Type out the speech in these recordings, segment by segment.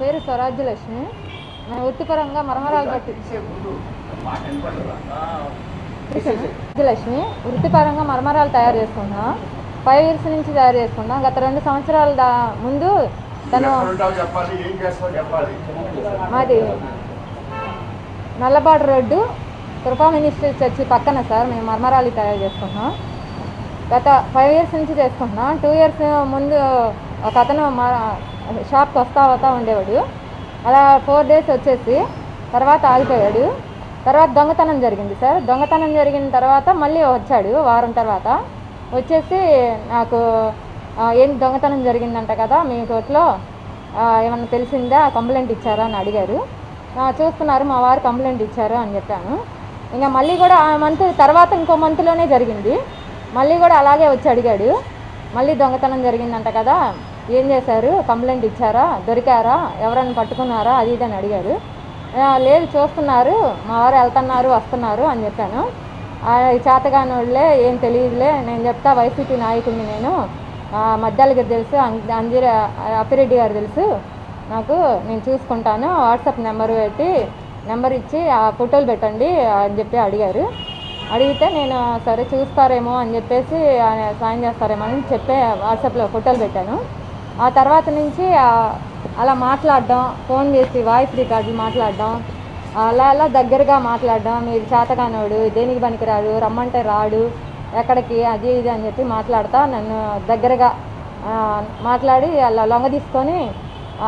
పేరు స్వరాజ్యలక్ష్మి. నేను వృత్తిపరంగా మరమరాలు పట్టి తీసే ముందు మాట వినపడదా? రాజ్యలక్ష్మి వృత్తిపరంగా మరమరాలు తయారు చేసుకుంటున్నా ఫైవ్ ఇయర్స్ నుంచి తయారు చేసుకున్నా గత రెండు సంవత్సరాల ముందు తను మాది Nallabadu road Kripa ministry church పక్కన సార్ మేము మర్మరాలు తయారు చేసుకుంటున్నాం గత ఫైవ్ ఇయర్స్ నుంచి చేసుకుంటున్నాం. టూ ఇయర్స్ ముందు ఒక అతను మా షాప్కి వస్తా వస్తా ఉండేవాడు. అలా ఫోర్ డేస్ వచ్చేసి తర్వాత ఆగిపోయాడు. తర్వాత దొంగతనం జరిగింది సార్. దొంగతనం జరిగిన తర్వాత మళ్ళీ వచ్చాడు వారం తర్వాత. వచ్చేసి నాకు ఏం దొంగతనం జరిగిందంట కదా మీ తోటలో ఏమన్నా తెలిసిందా? కంప్లైంట్ ఇచ్చారా అని అడిగారు. చూస్తున్నారు మా వారు కంప్లైంట్ ఇచ్చారు అని చెప్పాను. ఇంకా మళ్ళీ కూడా ఆ మంత్ తర్వాత ఇంకో మంత్లోనే జరిగింది. మళ్ళీ కూడా అలాగే వచ్చి అడిగాడు. మళ్ళీ దొంగతనం జరిగిందంట కదా ఏం చేశారు? కంప్లైంట్ ఇచ్చారా? దొరికారా? ఎవరైనా పట్టుకున్నారా? అది ఇది అని అడిగారు. లేదు చూస్తున్నారు. మా వారు వెళ్తున్నారు వస్తున్నారు అని చెప్పాను. "ఆ, చేతగాని వాళ్ళే ఏం తెలియదులే. నేను చెప్తా వైసీపీ నాయకుడిని నేను. ఆ, మద్దాల గారు తెలుసు అంజీర అప్పిరెడ్డి గారు తెలుసు. నాకు నేను చూసుకుంటాను. వాట్సాప్ నెంబర్ పెట్టి నెంబర్ ఇచ్చి ఆ ఫోటోలు పెట్టండి అని చెప్పి అడిగారు. అడిగితే నేను సరే చూస్తారేమో అని చెప్పేసి ఆయన సాయం చేస్తారేమో అని చెప్పే వాట్సాప్లో ఫోటోలు పెట్టాను. ఆ తర్వాత నుంచి అలా మాట్లాడడం ఫోన్ చేసి వాయిస్ రికార్డులు మాట్లాడడం అలా అలా దగ్గరగా మాట్లాడడం మీరు చేతగానోడు దేనికి పనికిరాడు రమ్మంటే రాడు ఎక్కడికి అది ఇది అని చెప్పి మాట్లాడతా నన్ను దగ్గరగా మాట్లాడి అలా లొంగ తీసుకొని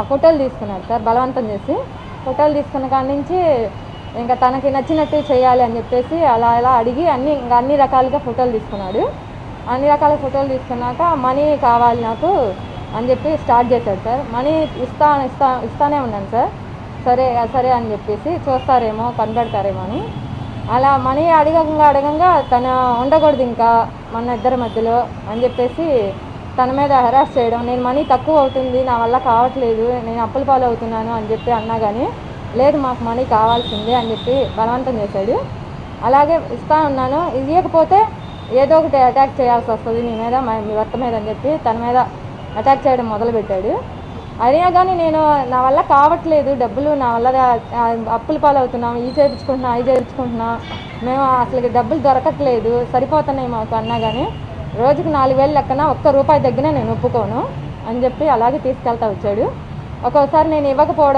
ఫోటోలు తీసుకున్నాడు సార్ బలవంతం చేసి. ఫోటోలు తీసుకున్న కాడి నుంచి ఇంకా తనకి నచ్చినట్టు చేయాలి అని చెప్పేసి అలా అలా అడిగి అన్ని ఇంకా అన్ని రకాలుగా ఫోటోలు తీసుకున్నాడు. అన్ని రకాల ఫోటోలు తీసుకున్నాక మనీ కావాలి నాకు అని చెప్పి స్టార్ట్ చేశాడు సార్. మనీ ఇస్తా ఇస్తా ఇస్తానే ఉన్నాను సార్. సరే సరే అని చెప్పేసి చూస్తారేమో కనబడతారేమో అని. అలా మనీ అడగంగా అడగంగా తన ఉండకూడదు ఇంకా మన ఇద్దరి మధ్యలో అని చెప్పేసి తన మీద హెరాస్ చేయడం నేను మనీ తక్కువ అవుతుంది నా వల్ల కావట్లేదు నేను అప్పుల పాలు అవుతున్నాను అని చెప్పి అన్నా కానీ లేదు మాకు మనీ కావాల్సిందే అని చెప్పి బలవంతం చేశాడు. అలాగే ఇస్తా ఉన్నాను ఇది ఇవ్వకపోతే ఏదో ఒకటి అటాక్ చేయాల్సి వస్తుంది నీ మీద మీ భర్త మీద అని చెప్పి తన మీద అటాక్ చేయడం మొదలుపెట్టాడు. అయినా కానీ నేను నా వల్ల కావట్లేదు. డబ్బులు నా వల్ల అప్పుల పాలు అవుతున్నాం ఈ చేయించుకుంటున్నా ఈ చేయించుకుంటున్నా. మేము అసలు డబ్బులు దొరకట్లేదు. సరిపోతున్నాయి మాకు అన్నా కానీ రోజుకి నాలుగు వేలు లెక్కన ఒక్క రూపాయి దగ్గర నేను ఒప్పుకోను అని చెప్పి అలాగే తీసుకెళ్తా వచ్చాడు. ఒక్కోసారి నేను ఇవ్వకపోవడం